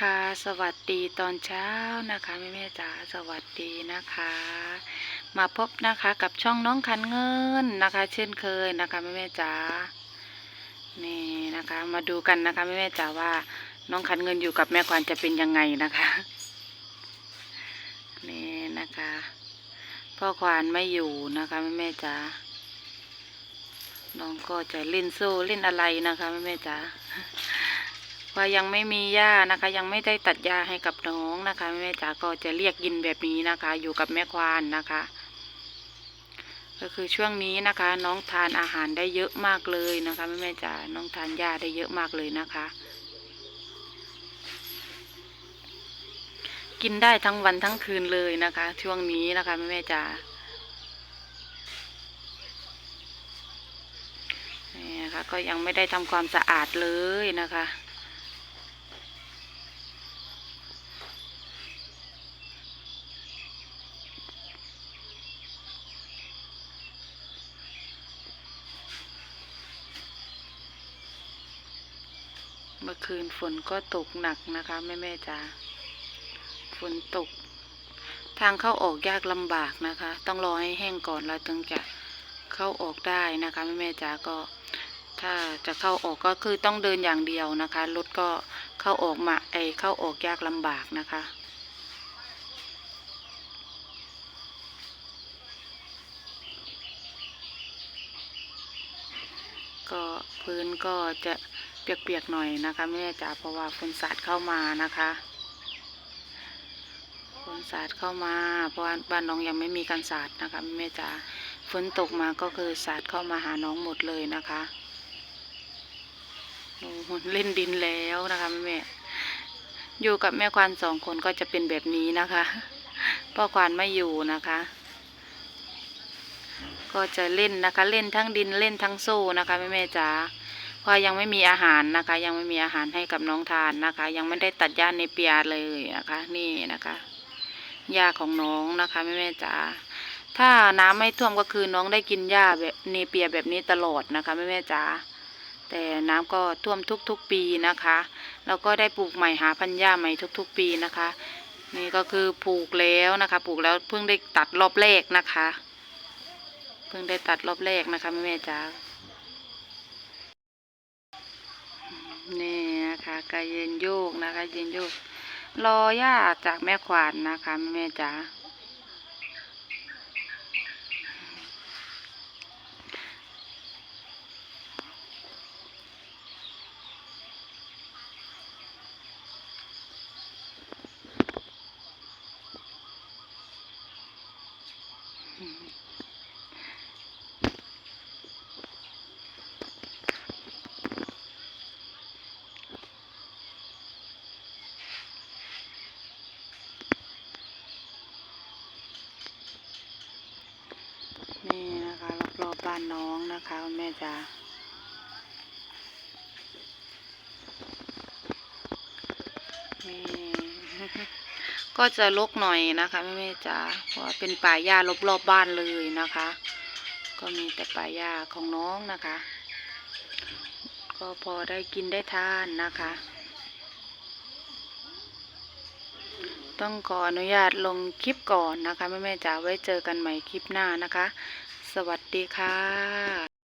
ค่ะสวัสดีตอนเช้านะคะแม่แม่จ๋าสวัสดีนะคะ มาพบนะคะกับช่องน้องคันเงินนะคะ เช่นเคยนะคะแม่แม่จ๋านี่นะคะ มาดูกันนะคะแม่แม่จ๋าว่า น้องคันเงินอยู่กับแม่ควานจะเป็นยังไงนะคะนี่นะคะ พ่อควานไม่อยู่นะคะแม่แม่จ๋าน้องก็จะเล่นโซ่เล่นอะไรนะคะแม่แม่จ๋า ว่ายังไม่มีหญ้านะคะ ยังไม่ได้ตัดหญ้าให้กับน้องนะคะแม่จ๋าก็จะเรียกยินแบบนี้นะคะ อยู่กับแม่ควานนะคะ ก็คือช่วงนี้นะคะ น้องทานอาหารได้เยอะมากเลยนะคะแม่แม่จ๋าน้องทานหญ้าได้เยอะมากเลยนะคะ กินได้ทั้งวันทั้งคืนเลยนะคะ ช่วงนี้นะคะแม่แม่จ๋านี่นะคะก็ยังไม่ได้ทำความสะอาดเลยนะคะ เมื่อคืนฝนก็ตกหนักนะคะแม่แม่จ๋าฝนตก ทางเข้าออกยากลำบากนะคะ ต้องรอให้แห้งก่อนเราถึงจะเข้าออกได้นะคะแม่แม่จ๋าก็ถ้าจะเข้าออกก็คือต้องเดินอย่างเดียวนะคะรถก็เข้าออกมาไอเข้าออกยากลำบากนะคะก็พื้นก็จะ เปียกๆหน่อยนะคะแม่จ๋าเพราะว่าฝนสาดเข้ามานะคะฝนสาดเข้ามาเพราะว่าบ้านน้องยังไม่มีการสาดนะคะแม่จ๋าฝนตกมาก็คือสาดเข้ามาหาน้องหมดเลยนะคะโอ้โเล่นดินแล้วนะคะแม่อยู่กับแม่ควานสองคนก็จะเป็นแบบนี้นะคะพ่อควานไม่อยู่นะคะ ก็จะเล่นนะคะ เล่นทั้งดินเล่นทั้งโซ่นะคะแม่แม่จ๋า เพราะยังไม่มีอาหารนะคะ ยังไม่มีอาหารให้กับน้องทานนะคะ ยังไม่ได้ตัดหญ้าในเปียเลยนะคะ นี่นะคะหญ้าของน้องนะคะแม่แม่จ๋าถ้าน้ำไม่ท่วมก็คือน้องได้กินหญ้าแบบเนเปียแบบนี้ตลอดนะคะแม่แม่จ๋าแต่น้ำก็ท่วมทุกๆปีนะคะแล้วก็ได้ปลูกใหม่หาพันหญ้าใหม่ทุก ๆ ปีนะคะ นี่ก็คือปลูกแล้วนะคะปลูกแล้วเพิ่งได้ตัดรอบแรกนะคะ เพิ่งได้ตัดรอบแรกนะคะแม่แม่จ๋า นี่นะคะกายเย็นโยกนะคะ เย็นโยก รอย่าจากแม่ขวานนะคะ แม่จ๋านี่นะคะรอ บ้านน้องนะคะแม่จ๋ามีก็จะลกหน่อยนะคะแม่แม่จ๋าเพราะเป็นป่าหญ้ารอบๆบบ้านเลยนะคะ ก็มีแต่ป่าหญ้าของน้องนะคะ ก็พอได้กินได้ทานนะคะ ต้องขออนุญาตลงคลิปก่อนนะคะแม่แม่จ๋าไว้เจอกันใหม่คลิปหน้านะคะ สวัสดีค่ะ